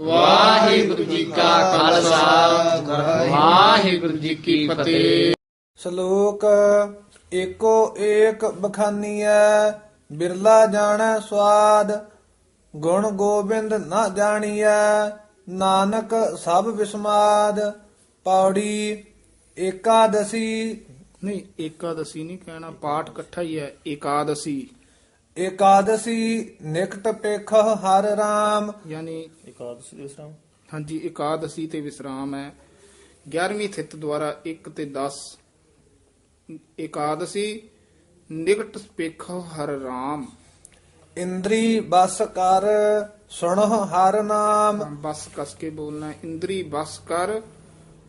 ਵਾਹਿਗੁਰੂ ਜੀ ਕਾ ਖਾਲਸਾ। ਵਾਹਿਗੁਰੂ ਜੀ ਕੀ ਫਤਿਹ। ਸ਼ਲੋਕ ਏਕੋ ਏਕ ਬਖਾਨੀਐ ਬਿਰਲਾ ਜਾਣੈ ਸਵਾਦ ਗੁਣ ਗੋਬਿੰਦ ਨਾ ਜਾਣੀਐ ਨਾਨਕ ਸਭ ਵਿਸਮਾਦ। ਪੌੜੀ ਏਕਾਦਸੀ। ਨਹੀਂ ਏਕਾਦਸੀ ਨਹੀਂ ਕਹਿਣਾ ਪਾਠ ਇਕੱਠਾ ਹੀ ਹੈ ਏਕਾਦਸੀ। ਏਕਾਦਸੀ ਨਿਕਟ ਪੇਖ ਹਰ ਰਾਮ। ਯਾਨੀ ਇਕਾਦਸ਼ੀ ਦੇ ਸਰਾਮ ਹਾਂਜੀ ਏਕਾਦਸੀ ਤੇ ਵਿਸਰਾਮ ਹੈ। 11ਵੀਂ ਥਿੱਤ ਦੁਆਰਾ 1 ਤੇ 10 ਏਕਾਦਸੀ ਨਿਕਟ ਪੇਖੋ ਹਰ ਰਾਮ। ਇੰਦਰੀ ਬਸ ਕਰ ਸੁਣੋ ਹਰ ਨਾਮ। ਬਸ ਕਸ ਕੇ ਬੋਲਣਾ ਹੈ। ਇੰਦਰੀ ਬਸ ਕਰ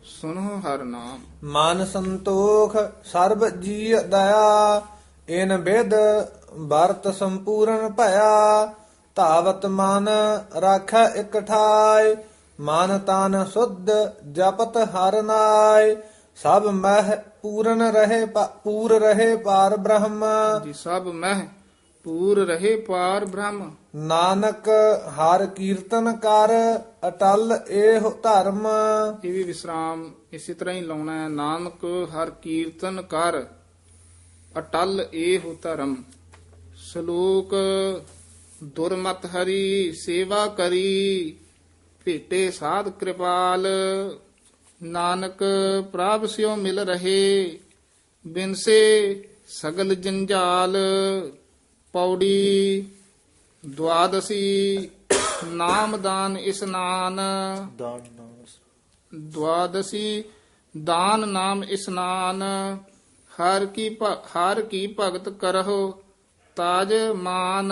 ਸੁਨੋ ਹਰ ਨਾਮ। ਮਨ ਸੰਤੋਖ ਸਰਬ ਜੀ ਦਇਆ। ਇਨ ਬਿਦ ਵਰਤ ਸੰਪੂਰਨ ਭਇਆ ਧਾਵਤ ਮਨ ਰਾਖੈ ਇਕ ਠਾਇ ਮਨ ਤਨ ਸੁਧ ਜਪਤ ਹਰ ਨਾਇ ਸਭ ਮਹਿ ਪੂਰਨ ਰਹੇ ਪੂਰ ਰਹੇ ਪਾਰ ਬ੍ਰਹਮ। ਜੀ ਸਭ ਮਹਿ ਪੂਰ ਰਹੇ ਪਾਰ ਬ੍ਰਹਮ। ਨਾਨਕ ਹਰ ਕੀਰਤਨ ਕਰ ਅਟਲ ਏਹ ਧਰਮ। ਇਹ ਵੀ ਵਿਸਰਾਮ ਇਸੇ ਤਰ੍ਹਾਂ ਹੀ ਲਾਉਣਾ ਹੈ। ਨਾਨਕ ਹਰ ਕੀਰਤਨ ਕਰ ਅਟਲ ਏਹ ਧਰਮ। ਸ਼ਲੋਕ ਦੁਰਮਤ ਹਰੀ ਸੇਵਾ ਕਰੀ ਭੇਟੇ ਸਾਧ ਕਿਰਪਾਲ। ਨਾਨਕ ਪ੍ਰਭ ਸਿਓ ਮਿਲ ਰਹੇ ਬਿਨਸੇ ਸਗਲ ਜੰਜਾਲ। ਪੌੜੀ ਦੁਆਦਸੀ ਨਾਮਦਾਨ ਇਸਨਾਨ ਦਾਨ ਨਾਮ ਦਵਾਦਸੀ ਦਾਨ ਨਾਮ ਇਸਨਾਨ ਹਰ ਕੀ ਹਰ ਕੀ ਭਗਤ ਕਰਹੁ, ਤਾਜ ਮਾਨ,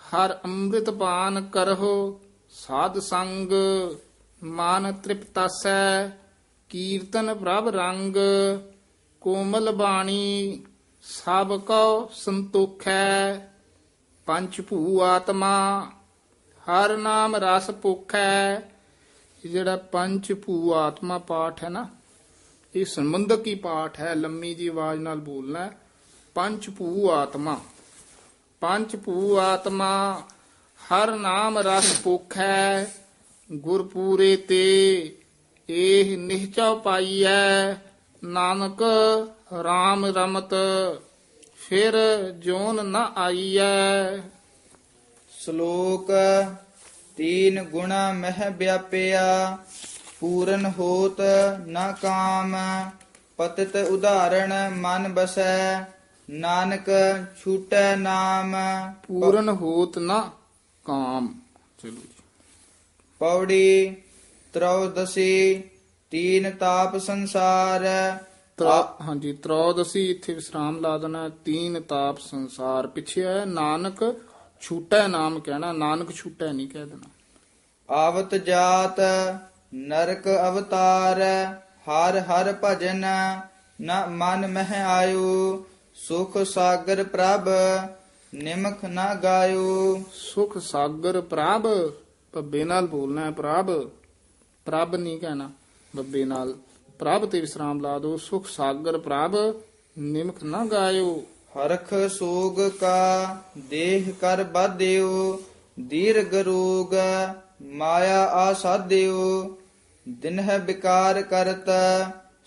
ਹਰ ਅੰਮ੍ਰਿਤ ਪਾਨ ਕਰਹੁ, ਸਾਧ ਸੰਗ ਮਨ ਤ੍ਰਿਪਤਾਸੈ ਕੀਰਤਨ ਪ੍ਰਭ ਰੰਗ, ਕੋਮਲ ਬਾਣੀ ਸਭ ਕੋ ਸੰਤੋਖੈ, ਪੰਚ ਭੂ ਆਤਮਾ, ਹਰ ਨਾਮ ਰਸ ਭੁਖੈ। ਇਹ ਜਿਹੜਾ ਪੰਚ ਭੂ ਆਤਮਾ ਪਾਠ ਹੈ ਨਾ ਇਹ ਸੰਬੰਧਕ ਹੀ ਪਾਠ ਹੈ, ਲੰਮੀ ਜੀ ਆਵਾਜ਼ ਨਾਲ ਬੋਲਣਾ ਹੈ। ਭੂ ਆਤਮਾ। ਪੰਚ ਭੂ ਆਤਮਾ, ਹਰ ਨਾਮ ਰਸ ਭੁਖੈ, ਗੁਰਪੂਰੇ ਤੇ ਇਹ ਨਿਹਚਾ ਪਾਈਐ। ਨਾਨਕ RAM ਰਮਤ, ਫਿਰ ਜੋਨ ਨ ਆਈਐ। ਸ਼ਲੋਕ ਤੀਨ ਗੁਣਾ ਮਹਿ ਵਿਆਪਿਆ। ਪੂਰਨ ਹੋਤ ਨ ਕਾਮ ਪਤਿਤ ਉਦਾਹਰਣ ਮਨ ਬਸੈ ਨਾਨਕ ਛੂਟੈ ਨਾਮ। ਪੂਰਨ ਹੋਤ ਨਾ ਕਾਮ। ਚਲੋ ਪੌੜੀ ਤਰੋਦਸੀ ਤੀਨ ਤਾਪ ਸੰਸਾਰ। ਹਾਂਜੀ ਤਰੋਦਸੀ ਇੱਥੇ ਵਿਸਰਾਮ ਲਾ ਦੇਣਾ। ਤੀਨ ਤਾਪ ਸੰਸਾਰ। ਪਿੱਛੇ ਹੈ ਨਾਨਕ ਛੂਟੈ ਨਾਮ ਕਹਿਣਾ। ਨਾਨਕ ਛੂਟੈ ਨਹੀਂ ਕਹਿ ਦੇਣਾ। ਆਵਤ ਜਾਤ ਨਰਕ ਅਵਤਾਰ ਹਰ ਹਰ ਭਜਨ ਨ ਮਨ ਮਹਿ ਆਇਓ ਸੁਖ ਸਾਗਰ ਪ੍ਰਭ ਨਿਮਖ ਨ ਗਾਇਓ। ਸੁਖ ਸਾਗਰ ਪ੍ਰਭ ਬੱਬੇ ਨਾਲ ਬੋਲਣਾ ਹੈ ਪ੍ਰਭ। ਪ੍ਰਭ ਨਹੀਂ ਕਹਿਣਾ ਬੱਬੇ ਨਾਲ। ਪ੍ਰਭ ਤੇ ਵਿਸਰਾਮ ਲਾ ਦੋ ਸੁਖ ਸਾਗਰ ਪ੍ਰਭ ਨਿਮਖ ਨਾ ਗਾਇਓ। ਹਰਖ ਸੋਗ ਕਾ ਦੇਹ ਕਰ ਬਾਧਿਓ ਦੀਰਘ ਰੋਗ ਮਾਇਆ ਆਸਾਦਿਓ ਦਿਨ ਹੈ ਵਿਕਾਰ ਕਰਤ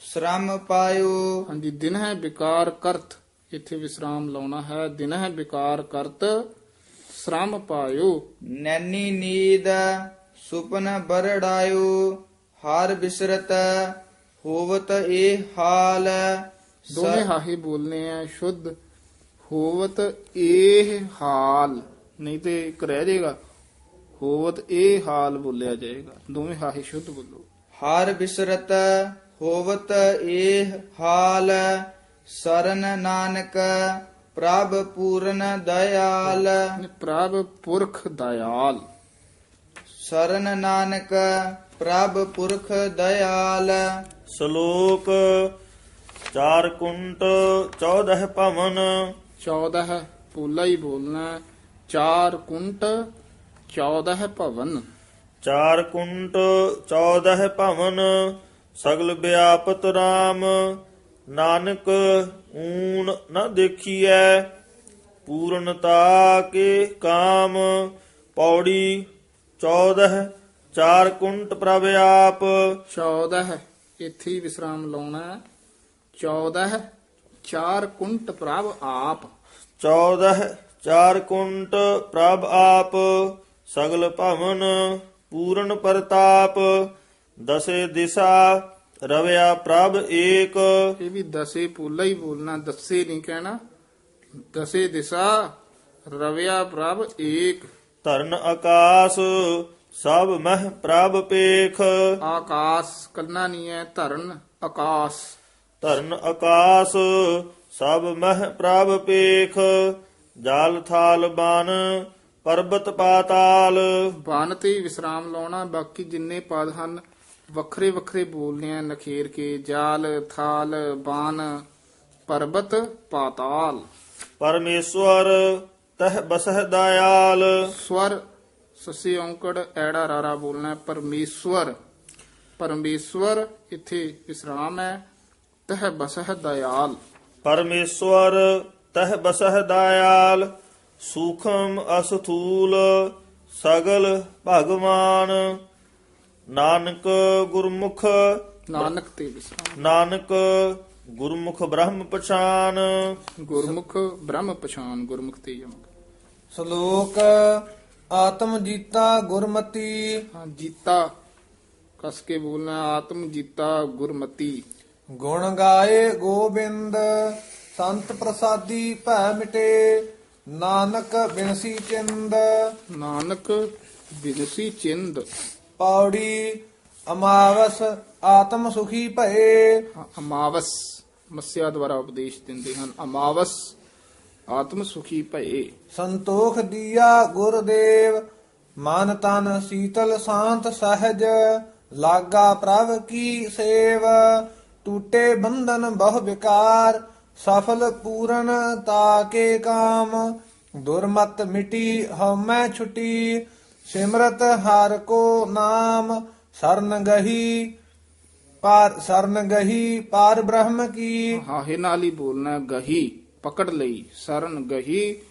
ਸ਼ਰਮ ਪਾਇਓ। ਹਾਂਜੀ ਦਿਨ ਹੈ ਵਿਕਾਰ ਕਰਤ ਇੱਥੇ ਵਿਸਰਾਮ ਲਾਉਣਾ ਹੈ ਦਿਨ ਹੈ ਵਿਕਾਰ ਕਰਤ ਸ਼ਰਮ ਪਾਇਓ। ਨੈਣੀ ਨੀਂਦ ਸੁਪਨ ਬਰੜਾਇਓ ਹਰ ਬਿਸਰਤ ਹੋਵਤ ਇਹ ਹਾਲ। ਦੋਵੇਂ ਹਾਹੇ ਬੋਲਨੇ ਆ ਸ਼ੁੱਧ ਹੋਵਤ ਇਹ ਹਾਲ। ਨਹੀਂ ਤੇ ਇੱਕ ਰਹਿ ਜਾਏਗਾ ਹੋਵਤ ਇਹ ਹਾਲ ਬੋਲਿਆ ਜਾਏਗਾ। ਦੋਵੇਂ ਹਾਹੇ ਸ਼ੁੱਧ ਬੋਲੋ। ਹਰ ਬਿਸਰਤ ਹੋਵਤ ਇਹ ਹਾਲ ਸਰਨ ਨਾਨਕ ਪ੍ਰਭ ਪੂਰਨ ਦਇਆਲ। ਪ੍ਰਭ ਪੁਰਖ ਦਇਆਲ। ਸਰਨ ਨਾਨਕ ਪ੍ਰਭ ਪੁਰਖ ਦਇਆਲ। ਸ਼ਲੋਕ ਚਾਰ ਕੁੰਟ 14 ਭਵਨ। 14 ਪੋਲਾ ਹੀ ਬੋਲਣਾ। ਚਾਰ ਕੁੰਟ 14 ਭਵਨ। ਚਾਰ ਕੁੰਟ 14 ਭਵਨ ਸਗਲ ਵਿਆਪਤ RAM ਨਾਨਕ ਊਨ ਨ ਦੇਖੀਐ ਪੂਰਨਤਾ ਕੇ ਕਾਮ। ਪੌੜੀ 14 ਚਾਰ ਕੁੰਟ ਪ੍ਰਭ ਆਪ। 14 ਇੱਥੇ ਹੀ ਵਿਸਰਾਮ ਲਾਉਣਾ ਹੈ। 14 ਚਾਰ ਕੁੰਟ ਪ੍ਰਭ ਆਪ। 14 ਚਾਰ ਕੁੰਟ ਪ੍ਰਭ ਆਪ। ਸਗਲ ਭਵਨ ਪੂਰਨ ਪ੍ਰਤਾਪ ਦਸੇ ਦਿਸ਼ਾ ਰਵਿਆ ਪ੍ਰਭ ਏਕ। ਇਹ ਵੀ ਦਸੇ ਪੂਲਾ ਹੀ ਬੋਲਣਾ ਦਸੇ ਨਹੀਂ ਕਹਿਣਾ। ਦਸੇ ਦਿਸ਼ਾ ਰਵਿਆ ਪ੍ਰਭ ਏਕ। ਧਰਨ ਆਕਾਸ ਸਭ ਮਹਿ ਪ੍ਰਭ ਪੇਖ। ਆਕਾਸ ਕੱਲਣਾ ਨਹੀਂ ਹੈ ਧਰਨ ਆਕਾਸ। ਧਰਨ ਆਕਾਸ ਸਭ ਮਹਿ ਪ੍ਰਭ ਪੇਖ। ਜਲ ਥਾਲ ਬਨ ਪਰਬਤ ਪਾਤਾਲ। ਬਾਨ ਤੇ ਵਿਸਰਾਮ ਲਾਉਣਾ ਬਾਕੀ ਜਿੰਨੇ ਪਦ ਹਨ ਵੱਖਰੇ ਵੱਖਰੇ ਬੋਲਨੇ ਆ ਨਖੇਰ ਕੇ ਜਾਲ ਥਾਲ ਬਾਨ ਪਰਬਤ ਪਾਤਾਲ। ਪਰਮੇਸ਼ਵਰ ਤਹ ਬਸਹ ਦਇਆਲ। ਸਵਰ ਸੱਸੇ ਔਂਕੜ ਐੜਾ ਰਾਰਾ ਬੋਲਣਾ ਪਰਮੇਸ਼ਵਰ। ਪਰਮੇਸ਼ਵਰ ਇੱਥੇ ਵਿਸਰਾਮ ਹੈ ਤਹ ਬਸਹ ਦਇਆਲ। ਪਰਮੇਸ਼ਵਰ ਤਹ ਬਸਹ ਦਇਆਲ। ਸੂਖਮ ਅਸਥੂਲ ਸਗਲ ਭਗਵਾਨ। ਨਾਨਕ ਗੁਰਮੁਖ ਨਾਨਕ ਤੇ ਵਿਸਰਾਮ। ਨਾਨਕ ਗੁਰਮੁਖ ਬ੍ਰਹਮ ਪਛਾਨ। ਗੁਰਮੁਖ ਬ੍ਰਹਮ ਪਛਾਨ ਗੁਰਮੁਖ ਤੇ ਯਮਕ ਸ਼ਲੋਕ ਆਤਮ ਜੀਤਾ ਗੁਰਮਤੀ। ਹਾਂ ਜੀਤਾ ਕਸ ਕੇ ਬੋਲਣਾ ਆਤਮ ਜੀਤਾ ਗੁਰਮਤੀ। ਗੁਣ ਗਾਏ ਗੋਬਿੰਦ ਸੰਤ ਪ੍ਰਸਾਦੀ ਭੈ ਮਿਟੇ। ਨਾਨਕ ਬਿਨਸੀ ਚਿੰਦ। ਨਾਨਕ ਬਿਨਸੀ ਚਿੰਦ। ਪੌੜੀ ਅਮਾਵਸ ਆਤਮ ਸੁਖੀ ਭਏ। ਅਮਾਵਸ ਮਸਿਆ ਦੁਆਰਾ ਉਪਦੇਸ਼ ਦਿੰਦੇ ਹਨ। ਅਮਾਵਸ ਆਤਮ ਸੁਖੀ ਭਏ। ਸੰਤੋਖ ਦੀਆ ਗੁਰਦੇਵ ਮਨ ਤਨ ਸੀਤਲ ਸ਼ਾਂਤ ਸਹਜ ਲਾਗਾ ਪ੍ਰਭ ਕੀ ਸੇਵ ਟੂਟੇ ਬੰਧਨ ਬਹੁ ਵਿਕਾਰ ਸਫਲ ਪੂਰਨ ਤਾਕੇ ਕਾਮ ਦੁਰਮਤ ਮਿਟੀ ਹਉਮੈ ਛੁਟੀ ਸਿਮਰਤ ਹਰ ਕੋ ਨਾਮ ਸਰਨ ਗਹੀ ਪਾਰ ਸਰਨ ਗਹੀ ਪਾਰ ਬ੍ਰਹਮ ਕੀ। ਹਾਹੇ ਨਾਲ ਹੀ ਬੋਲਣਾ ਗਹੀ ਪਕੜ ਲਈ ਸਰਨ ਗਹੀ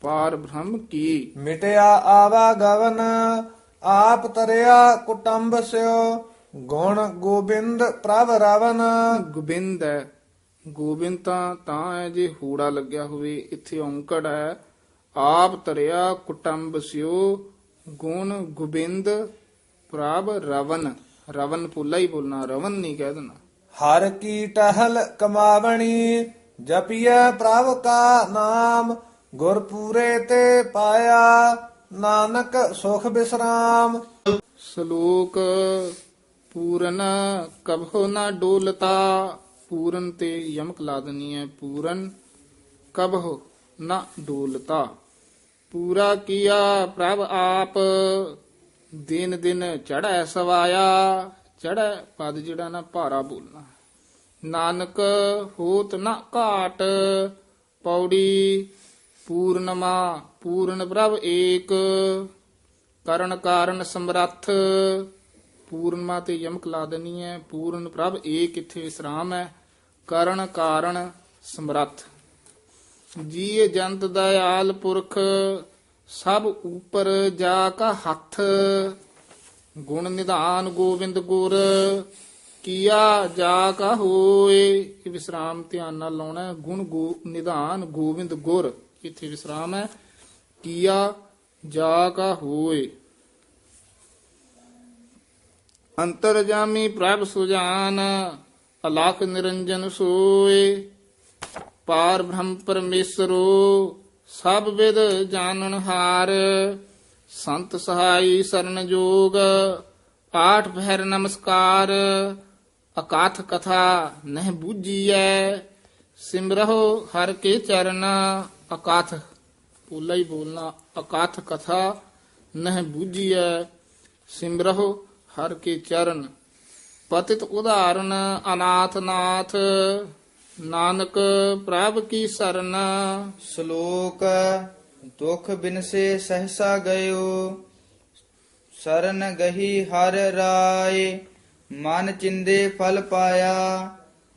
ਪਾਰ ਬ੍ਰਹਮ ਕੀ। ਮਿਟਿਆ ਆਵਾ ਗਵਨ ਆਪ ਤਰਿਆ ਕੁਟੰਬ ਸਿਓ ਗੁਣ ਗੋਬਿੰਦ ਪ੍ਰਭ ਰਵਨ। ਗੋਬਿੰਦ ਹੈ ਗੋਬਿੰਦ ਤਾਂ ਤਾਂ ਹੈ ਜੇ ਹੂੜਾ ਲੱਗਿਆ ਹੋਵੇ ਇੱਥੇ ਔਂਕੜ ਹੈ। ਆਪ ਤਰਿਆ ਕੁਟੰਬ ਸਿਓ ਗੁਣ ਗੋਬਿੰਦ ਪ੍ਰਭ ਰਵਨ। ਰਵਨ ਪੁੱਲਾ ਹੀ ਬੋਲਣਾ ਰਵਨ ਨਹੀਂ ਕਹਿ ਦੇਣਾ। ਹਰ ਕੀ ਟਹਲ ਕਮਾਵਣੀ ਜਪੀਐ ਪ੍ਰਭ ਕਾ ਨਾਮ ਗੁਰਪੂਰੇ ਤੇ ਪਾਇਆ ਨਾਨਕ ਸੁਖ ਬਿਸਰਾਮ। ਸ਼ਲੋਕ ਪੂਰਨ ਕਭੋ ਨਾ ਡੋਲਤਾ ਪੂਰਨ ਤੇ ਯਮਕ ਲਾ ਦੇਣੀ ਹੈ। ਪੂਰਨ ਕਭੋ ਨਾ ਡੋਲਤਾ। ਪੂਰਾ ਕੀਆ ਪ੍ਰਭ ਆਪ ਦਿਨ ਦਿਨ ਚੜ੍ਹੈ ਸਵਾਇਆ। ਚੜ੍ਹੈ ਪਦ ਜਿਹੜਾ ਨਾ ਭਾਰਾ ਬੋਲਣਾ। ਨਾਨਕ ਹੋਤ ਨਾ ਘਾਟ, ਪੌੜੀ ਪੂਰਨਮਾ ਪੂਰਨ ਪ੍ਰਭ ਏਕ। ਕਰਨ ਕਾਰਨ ਸਮਰੱਥ, ਪੂਰਨਮਾ ਤੇ ਯਮਕ ਲਾ ਦੇਣੀ ਹੈ। ਪੂਰਨ ਪ੍ਰਭ ਏਕ ਇੱਥੇ ਵਿਸਰਾਮ ਹੈ। ਕਰਨ ਕਾਰਨ ਸਮਰੱਥ। ਜੀਏ ਜੰਤ ਦਇਆਲ ਪੁਰਖ, ਸਭ ਉਪਰ ਜਾ ਕਾ ਹੱਥ। ਗੁਣ ਨਿਧਾਨ ਗੋਬਿੰਦ ਗੁਰ, ਕੀਆ ਜਾ ਕਾ ਹੋਏ। ਇਹ ਵਿਸਰਾਮ ਧਿਆਨ ਨਾਲ ਲਾਉਣਾ ਹੈ। ਗੁਣ ਨਿਧਾਨ ਗੋਬਿੰਦ ਗੁਰ, ਇੱਥੇ ਵਿਸਰਾਮ ਹੈ। ਕੀਆ ਜਾ ਕਾ ਹੋਏ। ਅੰਤਰਜਾਮੀ ਪ੍ਰਭ ਸੁਜਾਨ ਅਲਖ ਨਿਰੰਜਨ ਸੋਏ, ਪਾਰ ਬ੍ਰਹਮ ਪਰਮੇਸ਼ਰੋ, ਸਭ ਵਿਦ ਜਾਣਨ ਹਾਰ। ਸੰਤ ਸਹਾਈ ਸਰਨ ਜੋਗ, ਪਾਠ ਪਹਿਰ ਨਮਸਕਾਰ। ਅਕਾਥ ਕਥਾ ਨਹਿ ਬੂਝੀਐ, ਸਿਮਰਹੁ ਹਰ ਕੇ ਚਰਨ। ਅਕਾਥ, ਪੂਲਾ ਹੀ ਬੋਲਣਾ, ਅਕਾਥ ਕਥਾ ਨਹਿ ਬੂਝੀਐ, ਸਿਮਰਹੁ ਹਰ ਕੇ ਚਰਨ। ਪਤਿਤ ਉਦਾਹਰਨ ਅਨਾਥ ਨਾਥ, ਨਾਨਕ ਪ੍ਰਭ ਕੀ ਸਰਨ। ਸ਼ਲੋਕ, ਦੁਖ ਬਿਨਸੇ ਸਹਸਾ ਗਇਓ, ਸਰਨ ਗਹੀ ਹਰ ਰਾਏ, ਮਨ ਚਿੰਦੇ ਫਲ ਪਾਇਆ,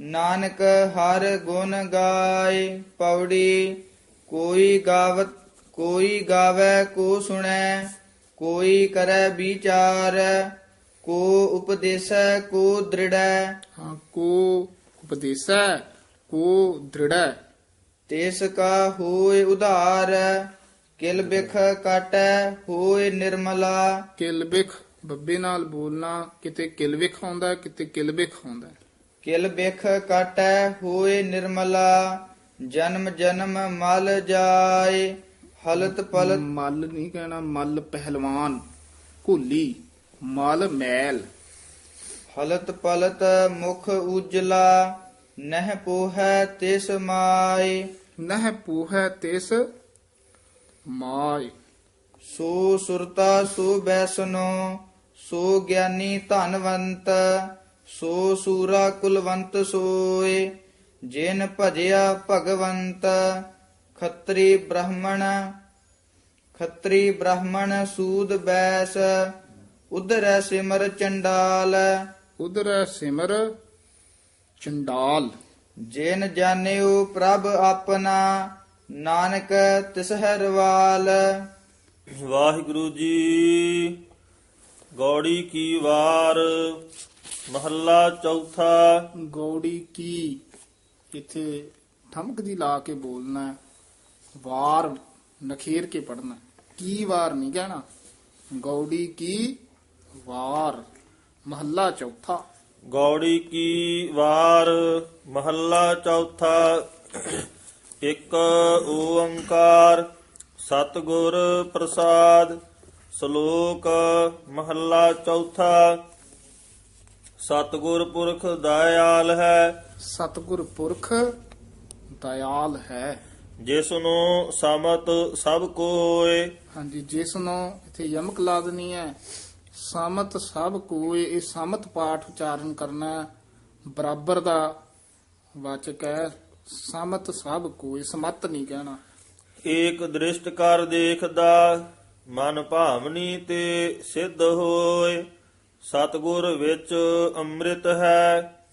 ਨਾਨਕ ਹਰ ਗੁਣ ਗਾਏ। ਪੌੜੀ, ਕੋਈ ਗਾਵਤ, ਕੋਈ ਗਾਵੇ ਕੋ ਸੁਣੈ, ਕੋਈ ਕਰੈ ਵਿਚਾਰ ਕੋ ਉਪਦੇਸੈ ਕੋ ਦ੍ਰਿੜੈ। ਹਾਂ ਕੋ ਉਪਦੇਸੈ ਕੋ ਦ੍ਰਿੜੈ। ਤਿਸ ਕਾ ਹੋਏ ਉਧਾਰ ਕਿਲ ਬਿਖ ਕਾਟੈ ਹੋਏ ਨਿਰਮਲਾ। ਕਿਲਬਿਖ ਬੱਬੇ ਨਾਲ ਬੋਲਣਾ ਕਿਤੇ ਕਿਲਵਿਖ ਆਉਂਦਾ ਕਿਤੇ ਕਿਲਬਿਖ ਆਉਂਦਾ। ਕਿਲ ਬਿਖ ਕਾਟੈ ਹੋਏ ਨਿਰਮਲਾ। ਜਨਮ ਜਨਮ ਮਲ ਜਾਏ ਹਲਤ ਪਲਤ। ਮਲ ਨਹੀਂ ਕਹਿਣਾ ਮਲ ਪਹਿਲਵਾਨ। ਘੋਲੀ। ਮਲ ਮੈਲ। ਹਲਤ ਪਲਤ ਮੁਖ ਉਜਲਾ ਨਹਿ ਪੋਹੈ ਤਿਸ ਮਾਏ ਨਹਿ ਪੂਹੈ ਤਿਸ ਮਾਇ। ਸੋ ਸੁਰਤਾ ਸੋ ਬੈਸਨੋ ਸੋ ਗਿਆਨੀ ਧਨਵੰਤ ਸੋ ਸੂਰਾ ਕੁਲਵੰਤ ਸੋਏ। ਜਿਨ ਭਜਿਆ ਭਗਵੰਤ ਖੱਤਰੀ ਬ੍ਰਾਹਮਣ ਖੱਤਰੀ ਬ੍ਰਾਹਮਣ ਸੂਦ ਬੈਸ। ਉਧਰੈ ਸਿਮਰ ਚੰਡਾਲ। ਉਦਰ ਸਿਮਰ ਚੰਡਾਲ। ਜਿਨ ਜਾਣਿਓ ਪ੍ਰਭ ਆਪਣਾ ਨਾਨਕ ਤਿਸਹਰਵਾਲ ਵਾਹਿਗੁਰੂ ਜੀ ਗੌੜੀ ਕੀ ਵਾਰ ਮਹੱਲਾ ਚੌਥਾ। ਗੌੜੀ ਕੀ ਇੱਥੇ ਠਮਕ ਦੀ ਲਾ ਕੇ ਬੋਲਣਾ। ਵਾਰ ਨਖੇਰ ਕੇ ਪੜਨਾ ਕੀ ਵਾਰ ਨਹੀਂ ਕਹਿਣਾ। ਗੌੜੀ ਕੀ ਵਾਰ ਮਹੱਲਾ ਚੌਥਾ। ਗੌੜੀ ਕੀ ਵਾਰ ਮਹੱਲਾ ਚੌਥਾ। ਇੱਕ ਓੰਕਾਰ ਸਤਿਗੁਰ ਪ੍ਰਸਾਦ। ਸ਼ਲੋਕ ਮਹੱਲਾ ਚੌਥਾ। ਸਤਿਗੁਰ ਪੁਰਖ ਦਇਆਲ ਹੈ। ਸਤਿਗੁਰ ਪੁਰਖ ਦਇਆਲ ਹੈ। ਜਿਸ ਨੂੰ ਸਮਤ ਸਭ ਕੋਏ ਹਾਂਜੀ ਜਿਸ ਨੂੰ ਇੱਥੇ ਯਮਕ ਲਾ ਦੇਣੀ ਹੈ। ਸਮਤ ਸਭ ਕੋਏ ਇਹ ਸਮਤ ਪਾਠ ਉਚਾਰਨ ਕਰਨਾ। ਬਰਾਬਰ ਦਾ ਵਾਚਕ ਹੈ। ਸਮਤ ਸਭ ਕੋਏ ਸਮਤ ਨਹੀਂ ਕਹਿਣਾ। ਏਕ ਦ੍ਰਿਸ਼ਟ ਕਰ ਦੇਖਦਾ ਮਨ ਭਾਵਨੀ ਤੇ ਸਿੱਧ ਹੋਏ। ਸਤਗੁਰ ਵਿੱਚ ਅੰਮ੍ਰਿਤ ਹੈ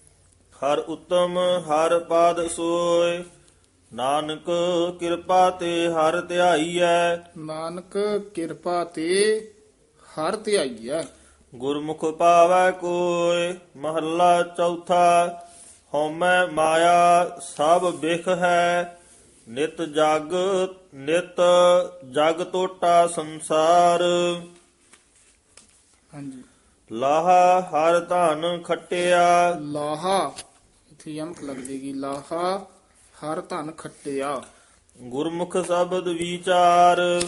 ਹਰ ਉਤਮ ਹਰ ਪਾਦ ਸੋਏ। ਨਾਨਕ ਕਿਰਪਾ ਤੇ ਹਰ ਧਿਆਈਐ ਨਾਨਕ ਕਿਰਪਾ ਤੇ ਹਰ ਧਿਆਈਐ ਗੁਰਮੁਖ ਪਾਵੈ ਕੋਏ ਮਹੱਲਾ ਚੌਥਾ ਹਉਮੈ ਮਾਇਆ ਸਭ ਬਿਖ ਹੈ। ਨਿਤ ਜਗ ਨਿਤ ਜਗ ਟੋਟਾ ਸੰਸਾਰ। ਹਾਂਜੀ। ਲਾਹਾ ਹਰ ਧਨ ਖਟਿਆ। ਲਾਹਾ ਇੱਥੇ ਯਮਕ ਲੱਗ ਜੇਗੀ। ਲਾਹਾ ਹਰ ਧਨ ਖੱਟਿਆ। ਗੁਰਮੁਖ ਸ਼ਬਦ ਵਿਚਾਰ।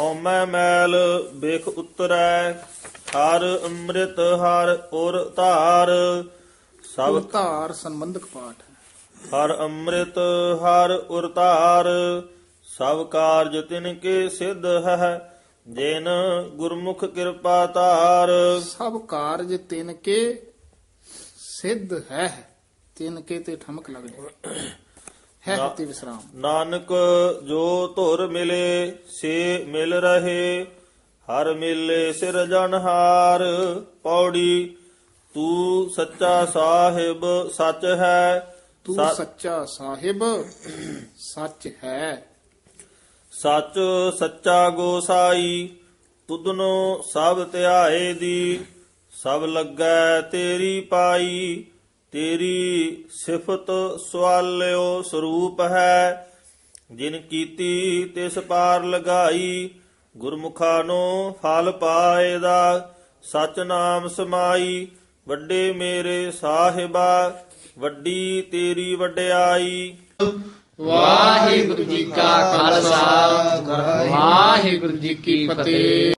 ਹਉਮੈ ਮੈਲ ਬਿਖ ਉਤਰੈ ਹਰ ਅੰਮ੍ਰਿਤ ਹਰ ਉਰ ਧਾਰ। ਸਭ ਧਾਰ ਸੰਬੰਧਕ ਪਾਠ ਹਰ ਅੰਮ੍ਰਿਤ ਹਰ ਉਰਤਾਰ ਸਭ ਕਾਰਜ ਤਿਨ ਕੇ ਸਿੱਧ ਹੈ ਜਿਨ ਗੁਰਮੁਖ ਕਿਰਪਾ ਧਾਰ। ਸਭ ਕਾਰਜ ਤਿਨ ਕੇ ਸਿੱਧ ਹੈ ਤਿਨ ਕੇ ਤੇ ਠਮਕ ਲੱਗ ਜਾਏ ਹੈ ਤੇ ਵਿਸਰਾਮ। ਨਾਨਕ ਜੋ ਧੁਰ ਮਿਲੇ ਸੇ ਮਿਲ ਰਹੇ ਹਰ ਮਿਲੇ ਸਿਰਜਣਹਾਰ ਪੌੜੀ ਤੂੰ ਸੱਚਾ ਸਾਹਿਬ ਸੱਚ ਹੈ। ਤੂੰ ਸੱਚ- ਸੱਚਾ ਸਾਹਿਬ ਸੱਚ ਹੈ। ਸੱਚ ਸੱਚਾ ਗੋਸਾਈ ਤੁਧਨੋ ਸਭ ਧਿਆਏ ਦੀ ਸਭ ਲੱਗੈ ਤੇਰੀ ਪਾਈ। ਤੇਰੀ ਸਿਫਤ ਸਵਾਲਿਓ ਸਰੂਪ ਹੈ, ਜਿਨ ਕੀਤੀ ਤਿਸ ਪਾਰ ਲਗਾਈ, ਗੁਰਮੁਖਾ ਨੂੰ ਫਲ ਪਾਏਦਾ ਸਚ ਨਾਮ ਸਮਾਈ, ਵੱਡੇ ਮੇਰੇ ਸਾਹਿਬਾ, ਵੱਡੀ ਤੇਰੀ ਵਡਿਆਈ। ਵਾਹਿਗੁਰੂ ਜੀ ਕਾ ਖਾਲਸਾ, ਵਾਹਿਗੁਰੂ ਜੀ ਕੀ ਫਤਿਹ।